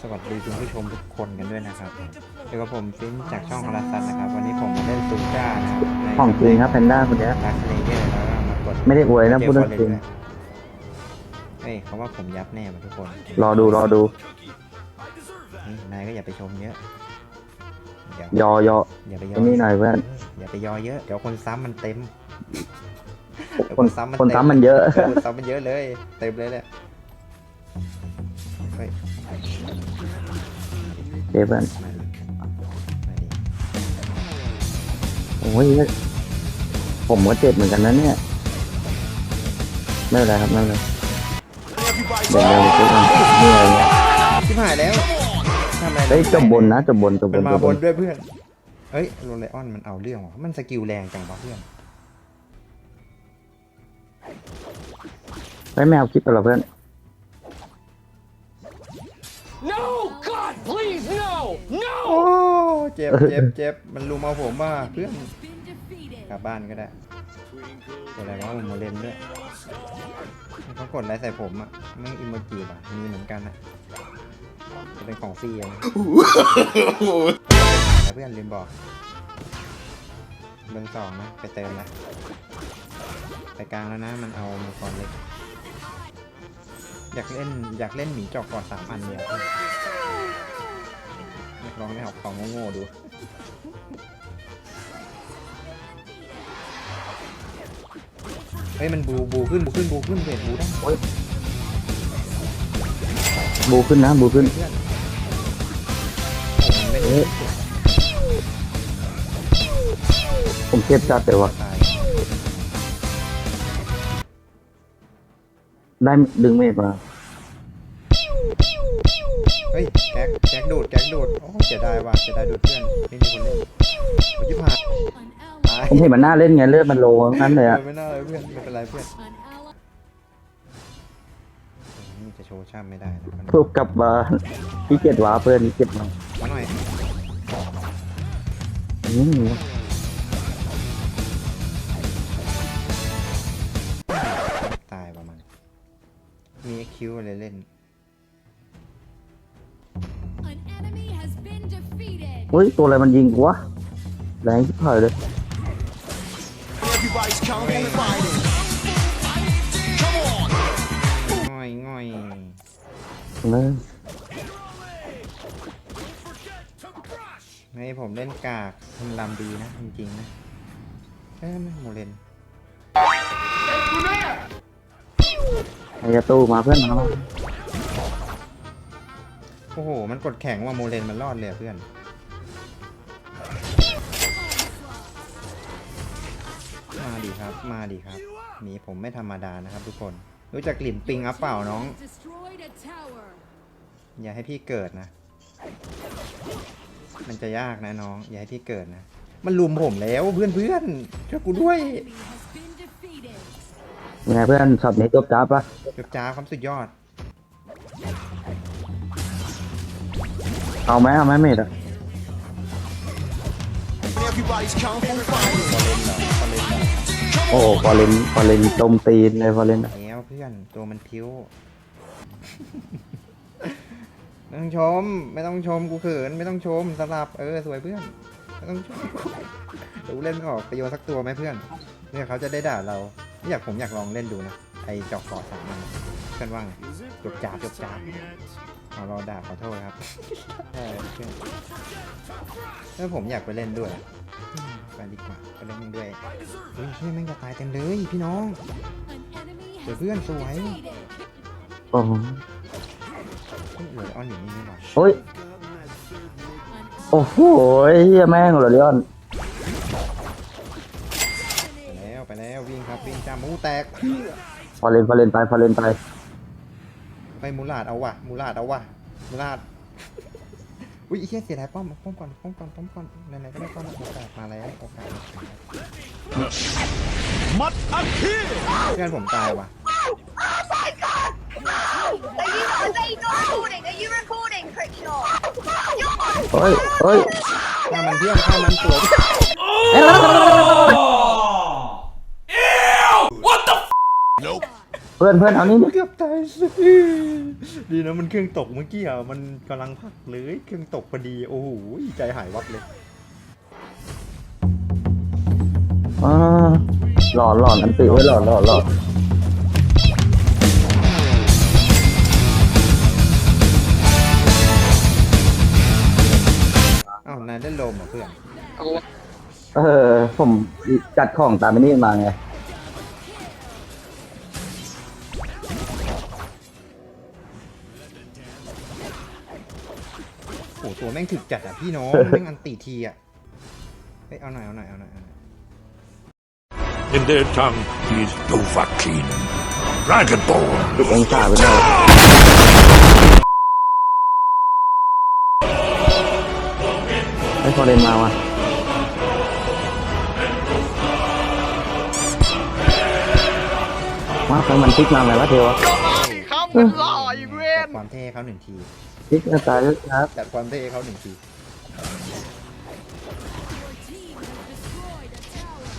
สวัสดีคุณผู้ชมทุกคนกันด้วยนะครับอยู่กับผมฟินจากช่องคาราซันนะครับ วันนี้ผมมาเล่นซูก้านะครับในของจริงครับแพนด้าคนเนี้ยลักเลเยอร์แล้วก็มากดไม่ได้อวยนะพูดเจเรื่องจริง เฮ้ยเขาว่าผมยับแน่มาทุกคนรอดูรอดู นี่นายก็อย่าไปชมเยอะเดี๋ยวยอยออย่าไปยอไอ้นี่หน่อยเพื่อน อย่าไปยอเยอะ เดี๋ยวคนซ้ำมันเต็มเดี๋ยวคนซ้ำมันคนเต็ ซ้ำมันเยอะ เออคนซ้ำมันเยอะเลย เต็มเลยแหละ เดี๋ยวเพื่อนมาดิมาดิโอ้ยผมก็เจ็บเหมือนกันนะเนี่ย ไม่เป็นไรครับไม่เป็นไรเดี๋ยวเดี๋ยวเดี๋ยวเหนื่อยเนี่ยชิบหายแล้วทำอะไรเฮ้ยจบบนนะจบบนจบมับนนมาจบบนนด้วยเพื่อน เฮ้ยโรเลออนมันเอาเรื่องว่ะ มันสกิลแรงจังวะเพื่อน เฮ้ยไม่เอาคลิปไปหรอเพื่อน No! God, please, no! No! โอ้เจ็บเจ็บเจ็บมันลุมเอาผมว่าเพื่อนกลับบ้านก็ได้กดอะไรวะมันโมเลนด้วยเขากดอะไรใส่ผมอะไม่งอิโมจิป่ะมีเหมือนกันอะจะเป็นของฟรีอะนะแต่เพื่อนลืมบอกเบอร์สองนะไปเติมนะไปกลางแล้วนะมันเอามังกรเล็กอยากเล่นอยากเล่นหมีจอกก่อนสามอันเนี่ยอยาก ลองเล่นเอาของโง่ๆดู เฮ้ยมันบูบูขึ้นบูขึ้นบูขึ้นเวทบูได้บูขึ้นนะบูขึ้นเพื่อนโอ้มันไม่เอ๊ะผมเจ็บจัดแต่ว่าตายได้ดึงเมฆมา เฮ้ยแก๊กแก๊กดูดแก๊กดูดโอ้เสียดายว่ะเสียดายดูดเพื่อนไม่มีคนเล่นโอ้ยผ่านตายผมเห็นมันน่าเล่นไงเลือดมันโลงั้นเลยเออะอไม่น่าเลยเพื่อนไม่เป็นไรเพื่อนนี่จะโชว์ช่ำไม่ได้นะทุกกลับมาพี่เจ็ดหวาเพื่อนพี่เจ็ดมามาหน่อยอืมตายประมาณมีคิวอะไรเล่น เฮ้ย ตัวอะไรมันยิงกูวะ แรงชิบหายเลย Everybody's kung fu fighting. ง่อยง่อยเออให้ผมเล่นกากมันลำดีนะจริงๆนะเอ้ยไม่โมเลนไอ้กระตู้มาเพื่อนมาโอ้โห มันกดแข็งว่าโมเลนมันรอดเลยอะเพื่อน ครับ มาดีครับหมีผมไม่ธรรมดานะครับ ทุกคน รู้จักกลิ่นปิงอัพเปล่าน้อง Destroyed a tower. อย่าให้พี่เกิดนะ มันจะยากนะน้อง อย่าให้พี่เกิดนะ มันลุมผมแล้วเพื่อนเพื่อนๆช่วยกูด้วย Enemy has been defeated. ยังไงเพื่อนช็อตนี้จบจ้าบปะจบจ้าความสุดยอด เอาไหมเอาไหมเมดอะ Everybody's kung fu fighting. โอ้โหฟอร์เรนฟอร์เรนจมตีนเลยฟอร์เรนอะแล้วเพื่อนตัวมันพิ้วไม่ต้องชม ไม่ต้องชมกูเขินไม่ต้องชมสลับเออสวยเพื่อนไม่ต้องชมเดี๋ยวกูเล่นไม่ออกประโยชน์สักตัวไหมเพื่อนเนี่ยเขาจะได้ด่าเราอยากผมอยากลองเล่นดูนะไอจอกเกาะสามมันเพื่อนว่าไงจบจ่าจบจ่า บเอาเราด่าขอโทษครับใช่เพื่อนเออผมอยากไปเล่นด้วยอืมไปดีกว่าไปเล่นด้วยเฮ้ยเฮ้ยแม่งจะตายเต็มเลยพี่น้อง An enemy Để has vươn been xuống ấy. defeated. โอ้โหเฮ้ยเหลือออนอยู่นี่นี่หว่าโอ้ย An โอ้โหเฮียแม่งเหรอเลียนไปแล้วไปแล้ววิ่งครับวิ่งจ้ามูแตกฟอร์เรนฟอร์เรนไปฟอร์เรนไป ไปมูลาดเอาว่ะมูลาดเอาว่ะมูลาดอุ้ยไอ้เหี้ยเสียดายป้อมป้อมก่อนป้อมก่อนป้อมก่อนไหนๆก็ได้ป้อมโอกาสมาแล้วโอกาสมาแล้ว Mud up here! เพื่อนผมตายว่ะ Are you, are they not recording? Are you recording, Crickshaw? เฮ้ยเฮ้ยฆ่ามันเพื่อนฆ่ามันสวย Nope. เพื่อนเพื่อนเอานี่เกือบตายสิดีนะมันเครื่องตกเมื่อกี้อะมันกำลังพักเลยเครื่องตกพอดีโอ้โหใจหายวับเลยอ่าหลอนหลอนอันติไว้หลอนหลอนหลอนอ้าวนายเล่นโลมเหรอเพื่อนเออผมจัดของตามไปนี่มาไง ตัวแม่งถึกจัดอะพี่น้องแม่งอันตีทีอะเฮ้ยเอาหน่อยเอาหน่อยเอาหน่อยเอาหน่อย In their tongue, he is Dovahkiin. Dragonborn. ติดองศาไปหน่อยไอ้พอเรนมาว่ะมาใครมันพลิกมาไหนวะเทวะเขามันหล่อ ให้เขาหนึ่งทีพลิกกระตายแล้วครับจัดความเท่ให้เขาหนึ่งที Your team has destroyed a tower.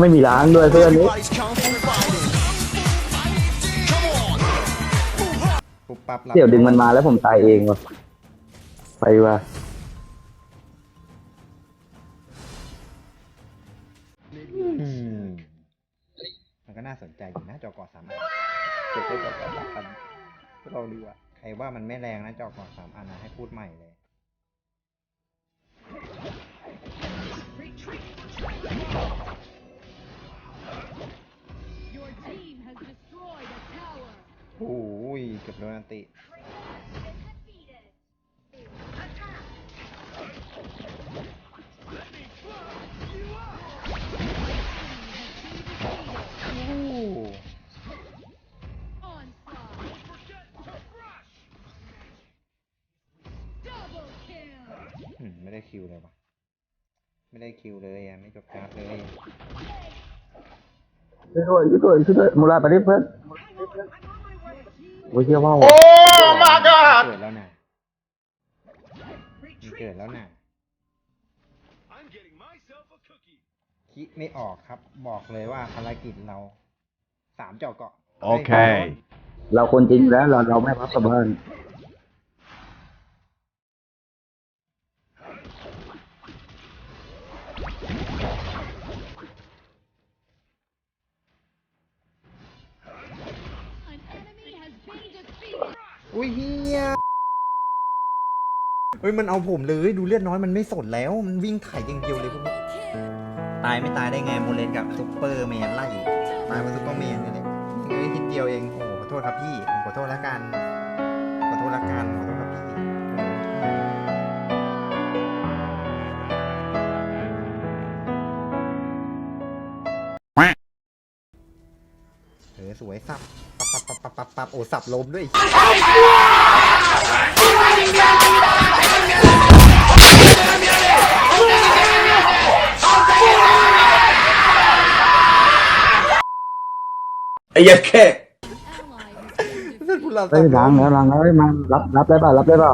ไม่มีล้างด้วยเพื่อนนี้ปุ๊บปั๊บรับเดี๋ยวดึงมันมาแล้วผมตายเองว่ะไปว่ะอืมมัน ก็น่าสนใจอยู่นะจอกอสามอันเก็บได้จอกอสามอันลองดูอะใครว่ามันไม่แรงนะจอกอสามอันนะให้พูดใหม่เลย Your team has destroyed a tower. โอ้ยเกือบโดนอันติ ไม่ได้คิวเลยอะไม่จบการ์ดเลยช่วยด้วยช่วยด้วยช่วยด้วยมูลาไปดิเพื่อนโอ้ยเชี่ยว่าวเกิดแล้วนะมันเกิดแล้วนะ I'm getting myself a cookie. คิดไม่ออกครับ บอกเลยว่าภารกิจเราสามเจาะเกาะโอเค เราคนจริงอยู่แล้วเราเราไม่พับกับเพื่อน ฮ้ยมันเอาผมเลยดูเลือดน้อยมันไม่สนแล้ว มันวิ่งไถ่อย่างเดียวเลยพวกนี้ตายไม่ตายได้ไงโมเลนกับซุปเปอร์แมนไล่ตายมาซุปเปอร์แมนนี่แหละเอ้ยคิดเดียวเองโอ้ขอโทษครับพี่ผมขอโทษล้วกันขอโทษล้วกันขอโทษครับพี่เออสวยสับปับปับปับปับปับโอ้สับลมด้วย ไอ้ยัดแค่ Ally has been เพื่อนผู้เราเฮ้ยล้างแล้วล้างแล้วเฮ้ยมารับรับได้ป่ะรับได้ป่ะ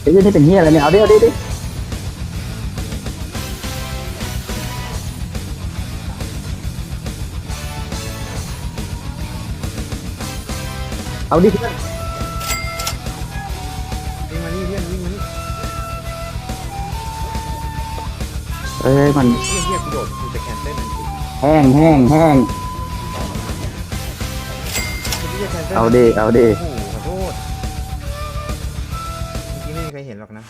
ไอ้ยี่นี่เป็นเฮียอะไรเนี่ยเอาดิเอาดิดิ เอาดิเพื่อนวิ่งมานี่เพื่อนวิ่งมานี่เอ้ยมันเฮียเฮียกูโดดกูจะแคนเซิลมันสิแห้งแห้งแห้งกูจะแคนเซิลเอาดิเอาดิโอ้โหขอโทษเมื่อกี้ไม่มีใครเห็นหรอกนะ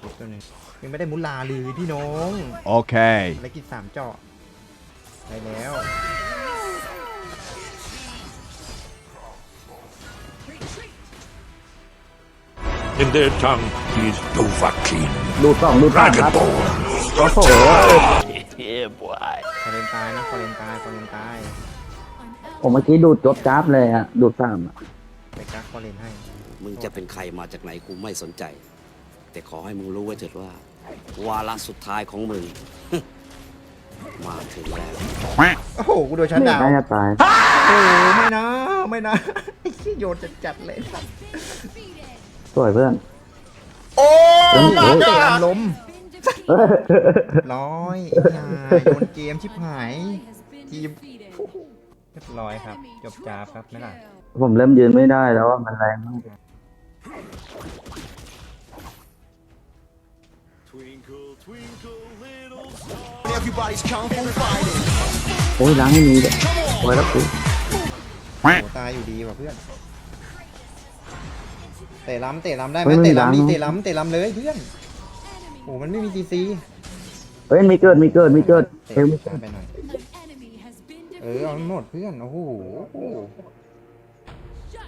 ขอชิปตัวหนึงยังไม่ได้มุลาเลยพี่น้อง Okay. ภารกิจสามเจาะไปแล้ว In their tongue, he is Dovahkiin. ดูดสองดูดสามครับ Dragonborn. โอ้โหฟอเรนตายนะฟอเรนตายฟอเรนตาย an ผมเมื่อกี้ดูดจบจ้าบเลยอะดูดสามอะไปกักฟอเรนให้มึงจะเป็นใครมาจากไหนกูไม่สนใจ แต่ขอให้มึงรู้ไว้เถิดว่า วาระสุดท้ายของมึง มาถึงแล้ว โอ้โห กูโดนชัดดาวน์น่าจะตาย โอ้ไม่นะ ไม่นะไอ้ที่โยนจัดจัดๆเลย defeated. สวยเพื่อน โอ้เฮ้ย มาเตะอันลม Been defeated. ร้อยไอ้ห่าโยนเกมชิบหาย Has been Team. defeated. เรียบร้อยครับ จบจ้าบครับไม่ล่ะผมเริ่มยืนไม่ได้แล้วว่ามันแรงมาก โอ้ยล้างให้มีเลยโอ้ยแล้วกูโอ้ตายอยู่ดีว่ะเพื่อน เตะล้ำเตะล้ำได้ไหมเตะล้ำดีเตะล้ำเตะล้ำเลยเพื่อนโอ้มันไม่มีซีซีเฮ้ยมีเกิดมีเกิดมีเกิดเตะเอวมีเกิช้าดไปหน่อย An enemy has been เออเอา defeated. หมดเพื่อน โอ้โห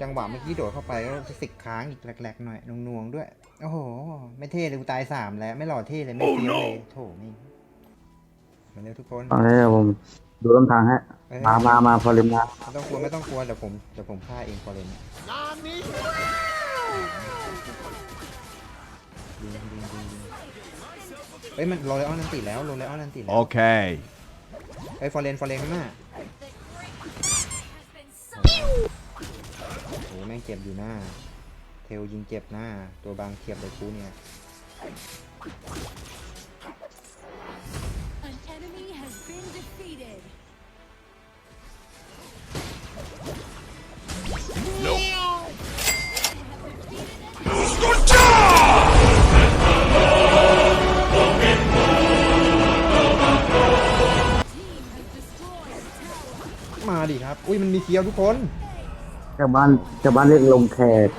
จังหวะเมื่อกี้โดดเข้าไปก็สิกค้างอีกแหลกๆหน่อยนวงๆด้วย โอ้โห ไม่เท่เลยกูตายสามแล้ว ไม่หล่อเท่เลย ไม่เฟี้ยวเลยโถนี่มาเร็วทุกคน เอาเลยเดี๋ยวผมดูต้นทางฮะเอ้ย มามามาพอลิมมาไม่ต้องกลัวไม่ต้องกลัวเดี๋ยวผมเดี๋ยวผมฆ่าเองพอเลยนะยิงยิงยิงยิงเฮ้ยมันโรเลออนนันติแล้วโรเลออนนันติแล้ว Okay. เฮ้ยฟอร์เรนฟอร์เรนข้างหน้าโอ้โหแม่งเจ็บอยู่หน้า เทลยิงเจ็บหน้า ตัวบางเทียบเลยกูเนี่ย An enemy has been defeated. มาดิครับ อุ้ยมันมีเคียวทุกคน ชาวบ้านชาวบ้านเรียกลงแขก